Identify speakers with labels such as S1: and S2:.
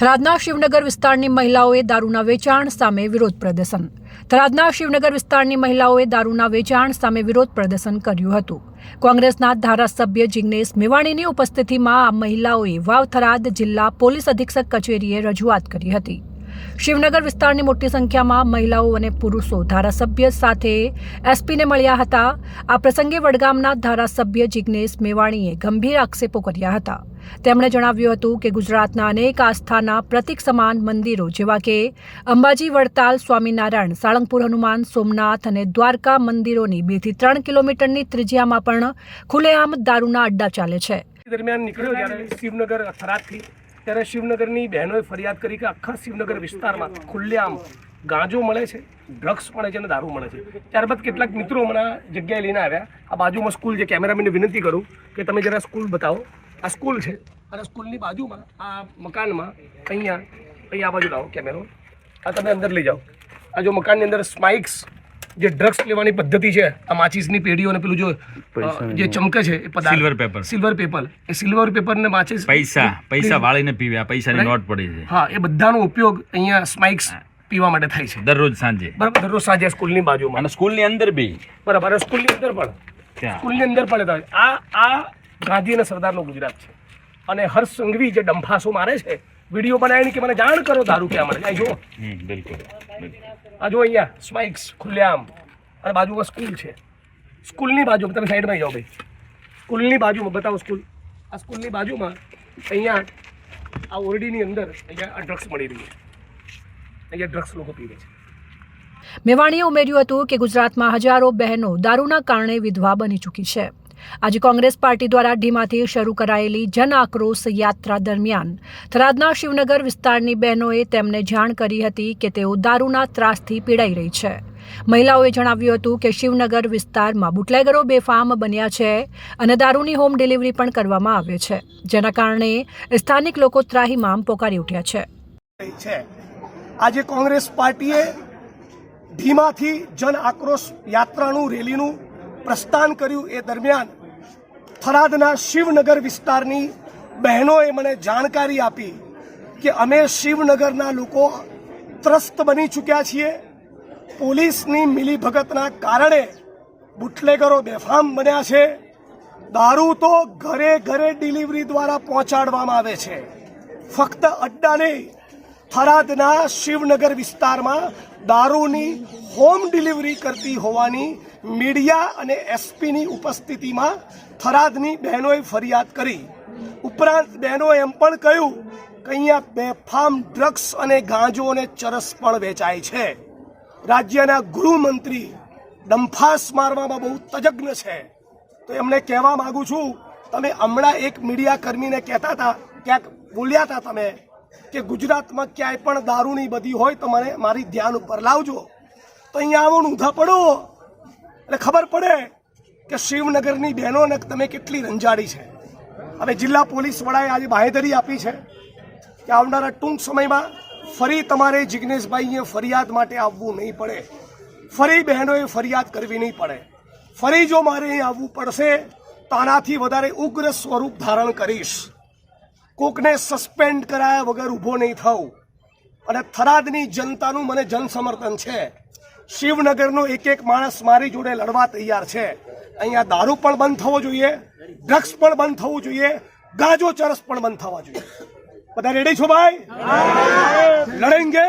S1: થરાદના શિવનગર વિસ્તારની મહિલાઓએ દારૂના વેચાણ સામે વિરોધ પ્રદર્શન. થરાદના શિવનગર વિસ્તારની મહિલાઓએ દારૂના વેચાણ સામે વિરોધ પ્રદર્શન કર્યું હતું. કોંગ્રેસના ધારાસભ્ય જિગ્નેશ મેવાણીની ઉપસ્થિતિમાં આ મહિલાઓએ વાવ થરાદ જિલ્લા પોલીસ અધિક્ષક કચેરીએ રજૂઆત કરી હતી. શિવનગર વિસ્તારની મોટી સંખ્યામાં મહિલાઓ અને પુરુષો ધારાસભ્ય સાથે એસપીને મળ્યા હતા. આ પ્રસંગે વડગામના ધારાસભ્ય જિગ્નેશ મેવાણીએ ગંભીર આક્ષેપો કર્યા હતા. તેમણે જણાવ્યું હતું કે ગુજરાતના અનેક આસ્થાના પ્રતિક સમાન મંદિરો જેવા કે અંબાજી વડતાલ સ્વામિનારાયણ, સાળંગપુર હનુમાન, સોમનાથ અને દ્વારકા મંદિરોની બેથી ત્રણ કિલોમીટરની ત્રિજ્યામાં પણ ખુલ્લેઆમ દારૂના અડ્ડા ચાલે છે.
S2: દરમિયાન નીકળ્યો જ્યારે શિવનગર થરાદથી ત્યારે શિવનગરની બહેનોએ ફરિયાદ કરી કે આખા શિવનગર વિસ્તારમાં ખુલ્લેઆમ ગાંજો મળે છે, ડ્રગ્સ મળે છે અને દારૂ મળે છે. ત્યારબાદ કેટલાક મિત્રો હમણાં જગ્યાએ લઈને આવ્યા. આ બાજુમાં સ્કૂલ જે કેમેરામેનને વિનંતી કરું કે તમે જરા સ્કૂલ બતાવો. આ સ્કૂલ છે. અને સ્કૂલની બાજુમાં આ મકાનમાં અહીંયા અહીંયા આ બાજુ લાવો કેમેરો. આ તમે અંદર લઈ જાઓ. આ જો મકાનની અંદર સ્માઇક્સ જે ડ્રગ્સ લેવાની પદ્ધતિ છે આ માચીસની પેઢીઓ અને પેલું જો જે ચમકે છે એ પદાર્થ.
S3: સિલ્વર પેપર
S2: સિલ્વર પેપર એ સિલ્વર પેપર ને માચીસ
S3: પૈસા પૈસા વાળીને પીવે આ પૈસાની નોટ પડી છે.
S2: હા એ બધાનો ઉપયોગ અહીંયા સ્માઇક્સ પીવા માટે થાય છે.
S3: દરરોજ સાંજે.
S2: બરાબર દરરોજ સાંજે સ્કૂલની બાજુમાં.
S3: અને સ્કૂલની અંદર બી.
S2: બરાબર સ્કૂલની અંદર પણ. સ્કૂલની અંદર પણ આ આ ગાંધી અને સરદારનું ગુજરાત છે. અને હર્ષ સંઘવી જે ડંફાસો મારે છે વીડિયો બનાવીને કે મને જાણ કરો દારૂ ક્યાં મળે છે. જો જુઓ.
S3: બિલકુલ.
S2: આ જો અહીંયા સ્માઇક્સ ખુલ્લેઆમ. અને બાજુમાં સ્કૂલ છે. સ્કૂલની બાજુ તમે સાઈડમાં જાઓ ભાઈ. સ્કૂલની બાજુમાં બતાવો સ્કૂલ આ સ્કૂલની બાજુમાં અહીંયા આ ઓરડીની અંદર અહીંયા આ ડ્રગ્સ મળી રહી છે. અહીંયા ડ્રગ્સ લોકો પીવે છે.
S1: મેવાણીએ ઉમેર્યું હતું કે ગુજરાતમાં હજારો બહેનો દારૂના કારણે વિધવા બની ચૂકી છે. આજે કોંગ્રેસ પાર્ટી દ્વારા ઢીમાથી શરૂ કરાયેલી જન આક્રોશ યાત્રા દરમિયાન થરાદના શિવનગર વિસ્તારની બહેનોએ તેમને જાણ કરી હતી કે તેઓ દારૂના ત્રાસથી પીડાઈ રહી છે. મહિલાઓએ જણાવ્યું હતું કે શિવનગર વિસ્તારમાં બુટલેગરો બેફામ બન્યા છે અને દારૂની હોમ ડિલિવરી પણ કરવામાં આવે છે, જેના કારણે સ્થાનિક લોકો ત્રાહીમામ પોકારી ઉઠ્યા છે.
S4: આજે કોંગ્રેસ પાર્ટીએ ધીમાથી જન આક્રોશ યાત્રાનું રેલીનું પ્રસ્થાન કર્યું એ દરમિયાન થરાદના શિવનગર વિસ્તારની બહેનોએ મને જાણકારી આપી કે અમે શિવનગરના લોકો ત્રસ્ત બની ચૂક્યા છીએ. પોલીસની મિલીભગતના કારણે બુટલેગરો બેફામ બન્યા છે. દારૂ તો ઘરે ઘરે ડિલિવરી દ્વારા પહોંચાડવામાં આવે છે. ફક્ત અડ્ડા નહીં, થરાદના શિવનગર વિસ્તારમાં દારૂની હોમ ડિલિવરી કરતી હોવાની મીડિયા અને એસપીની ઉપસ્થિતિમાં થરાદની બહેનોએ ફરિયાદ કરી. ઉપરાંત બહેનોએ એમ પણ કહ્યું કે અહીંયા બેફામ ડ્રગ્સ અને ગાંજો અને ચરસ પણ વેચાય છે. રાજ્યના ગૃહમંત્રી ડંફાસ મારવામાં બહુ તજજ્ઞ છે. તો એમને કહેવા માગું છું, તમે હમણાં એક મીડિયા કર્મીને કહેતા હતા, ક્યાંક બોલ્યા હતા તમે? કે ગુજરાતમાં ક્યાંય પણ દારૂની બધી હોય તો મને મારી ધ્યાન ઉપર લાવજો. તો અહીંયા આવો ઊંધા પડો. એટલે ખબર પડે કે શિવનગરની બહેનોને તમે કેટલી રંજાડી છે. હવે જિલ્લા પોલીસ વડાએ આજે બાહેધરી આપી છે કે આવનારા ટૂંક સમયમાં ફરી તમારે જિજ્ઞેશભાઈએ ફરિયાદ માટે આવવું નહીં પડે. ફરી બહેનોએ ફરિયાદ કરવી નહીં પડે. ફરી જો મારે અહીં આવવું પડશે તો આનાથી વધારે ઉગ્ર સ્વરૂપ ધારણ કરીશ. કોકને સસ્પેન્ડ કરાયા વગર ઊભો નહીં થવું. અને થરાદની જનતાનું મને જનસમર્થન છે. શિવનગરનો એક એક માણસ મારી જોડે લડવા તૈયાર છે. અહીંયા દારૂ પણ બંધ થવો જોઈએ ડ્રગ્સ પણ બંધ થવું જોઈએ, ગાજો ચરસ પણ બંધ થવા જોઈએ. બધા રેડી છો ભાઈ? લડેંગે?